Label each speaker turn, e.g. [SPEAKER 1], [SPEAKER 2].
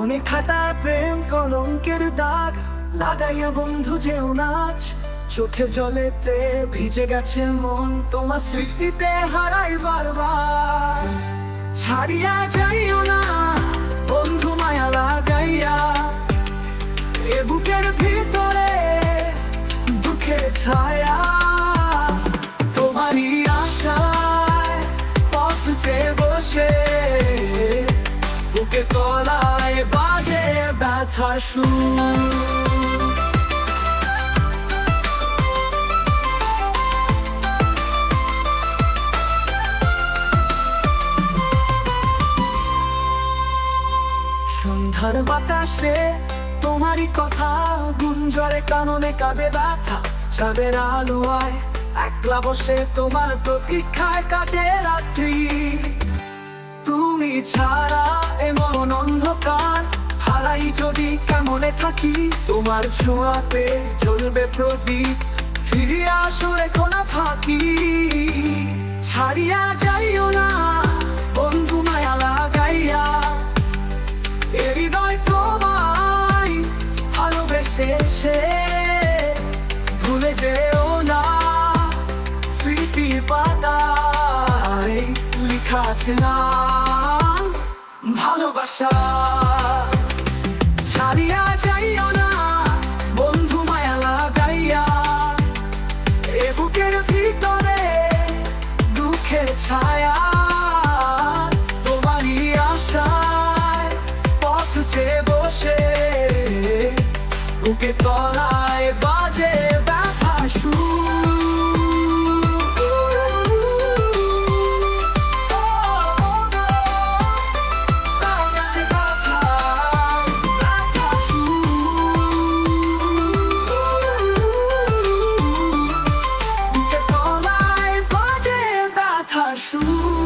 [SPEAKER 1] খাতায় প্রেম কলঙ্কের দাগ। লাগাইয়া বন্ধু যেও নাচ চোখে জলেতে ভিজে গেছে মন। তোমার স্মৃতিতে হারাই বারবার। ছাড়িয়া যাইও না, বন্ধু মায়া লাগাইয়া। এ বুকের ভিতরে দুঃখের ছায়া। তোমারই আশায় পথ চেয়ে বসে, বুকে বাজে ব্যথা সুর সন্ধ্যার বাতাসে তোমারই কথা, গুঞ্জরে কাননে কাঁদে ব্যথা চাঁদের আলোয় একলা বসে তোমার প্রতীক্ষায় কাটে রাত্রি। তুমি ছাড়া এমন থাকি, তোমার ছোঁয়াতে জ্বলবে প্রদীপ। ফিরিয়া আসরে কোনা থাকি ছাড়িয়া যাইও না, বন্ধু মায়া লাগাইয়া। এ হৃদয় তোমায় ভালোবেসেছে ভুলে যেও না স্মৃতির পাতায় লিখা আছে না ভালোবাসা। বুকের ভিতরে দুঃখের ছায়া তোমারই আশায় পথ চেয়ে বসে বুকে সুর 树。